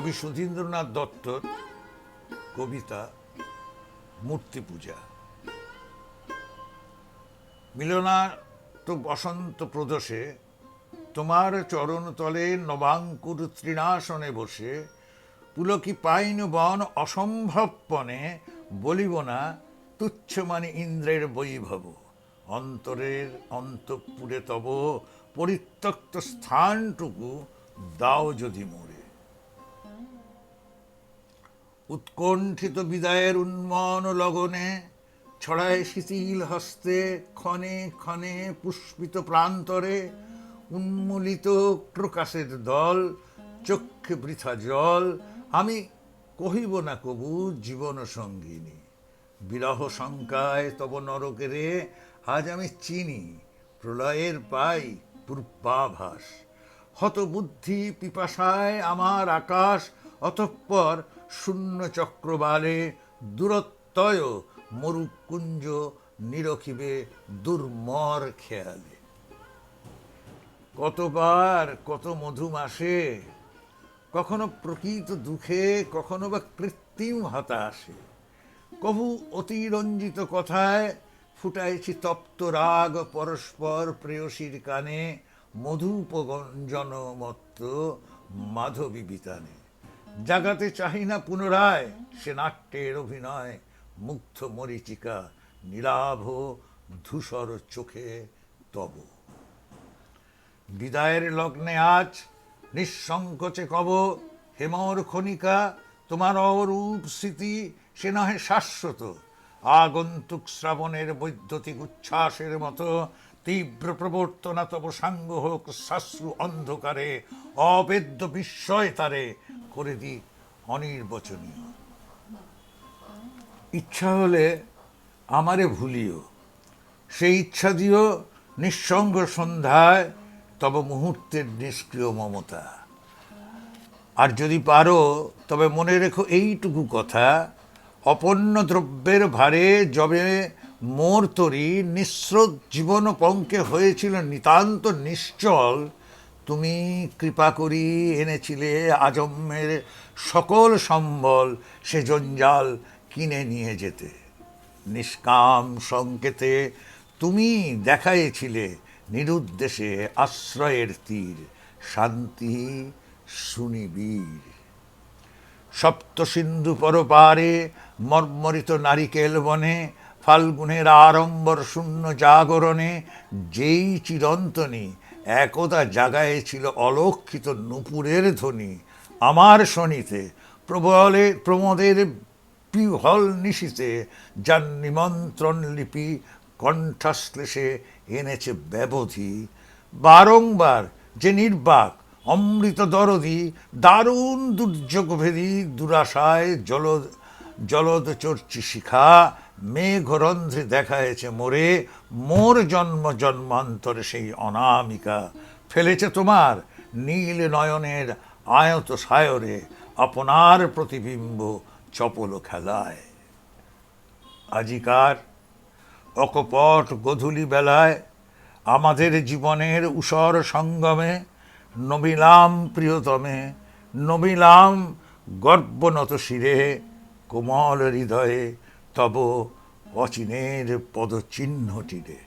কবি সুধীন্দ্রনাথ দত্তর কবিতা মূর্তি পূজা। মিলনা তো বসন্ত প্রদোষে তোমার চরণ তলে নবাঙ্কুর তৃণাসনে বসে পুলকি পাইন বন অসম্ভবপণে বলিব না তুচ্ছ মানে ইন্দ্রের বৈভব। অন্তরের অন্তঃপুরে তব পরিত্যক্ত স্থানটুকু দাও যদি মোরে উৎকণ্ঠিত বিদায়ের উন্মন লগনে ছড়ায় শিথিল হস্তে ক্ষণে ক্ষণে পুষ্পিত প্রান্তরে উন্মূলিত প্রকাশের দল, চক্ষে বৃথা জল। আমি কহিব না কবু জীবন সঙ্গিনী। বিরহ শঙ্কায় তব নরকেরে আজ আমি চিনি, প্রলয়ের পাই পূর্বাভাস। হতবুদ্ধি পিপাসায় আমার আকাশ অতঃপর শূন্য চক্রবালে দূরত্বয় মরুকুঞ্জ নিরখিবে দুর্মর খেয়ালে। কতবার, কত মধু মাসে কখনো প্রকৃত দুঃখে, কখনো বা কৃত্রিম হতাশে, কভু অতিরঞ্জিত কথায় ফুটাইছি তপ্ত রাগ পরস্পর প্রেয়সীর কানে মধুপগঞ্জন মত্ত মাধবী বিতানে। জাগাতে চাহি না পুনরায়, সে নাট্যের অভিনয়, মুগ্ধ মরিচিকা, নীলাভ ধূসর চোখে তব। বিদায়ের লগ্নে আজ নিঃসংকোচে কব, হেমর খনিকা, তোমার অরূপ স্মৃতি সে নহে শাশ্বত। আগন্তুক শ্রাবণের বৈদ্যুতিক উচ্ছ্বাসের মতো তীব্র প্রবর্তনা তব সাঙ্গ হোক শাশ্রু অন্ধকারে, অবেদ্য বিস্ময় তারে করে দি অনির্বচনীয়। ইচ্ছা হলে আমারে ভুলিও। সেই ইচ্ছা দিও নিঃসঙ্গ সন্ধ্যায় তব মুহূর্তের নিষ্ক্রিয় মমতা। আর যদি পারো, তবে মনে রেখো এইটুকু কথা, অপন্ন দ্রব্যের ভারে যবে মোর তরি নিঃস্রোত জীবন পঙ্কে হয়েছিল নিতান্ত নিশ্চল তুমি কৃপা করি এনেছিলে আজম্মের সকল সম্বল সে জঞ্জাল কিনে নিয়ে যেতে। নিষ্কাম সংকেতে তুমি দেখাইছিলে নিরুদ্দেশে আশ্রয়ের তীর। শান্তি সুনিবীর সপ্ত সিন্ধু পরপারে মর্মরিত নারিকেল বনে ফাল্গুনের আড়ম্বর শূন্য জাগরণে যেই চিরন্তনী একদা জাগায় ছিল অলক্ষিত নুপুরের ধ্বনি। আমার শনিতে, প্রবলে, প্রমোদের বিহল নিশিতে যার নিমন্ত্রণ লিপি কণ্ঠশ্লেষে এনেছে ব্যবধি। বারংবার যে নির্বাক, অমৃত দরদি, দারুণ দুর্যোগভেদী দুরাশায় জল জলদ চর্চি শিখা মেঘরন্ধ্রে দেখায়েছে মোরে। মোর জন্ম জন্মান্তরে সেই অনামিকা। ফেলেছে তোমার নীল নয়নের আয়ত সায়রে আপনার প্রতিবিম্ব চপল খেলায়। আজিকার অকপট গধূলি বেলায় আমাদের জীবনের উষর সঙ্গমে নবিলাম প্রিয়তমে নবিলাম গর্বনত শিরে কোমল হৃদয়ে তব অচিনের পদচিহ্নটিরে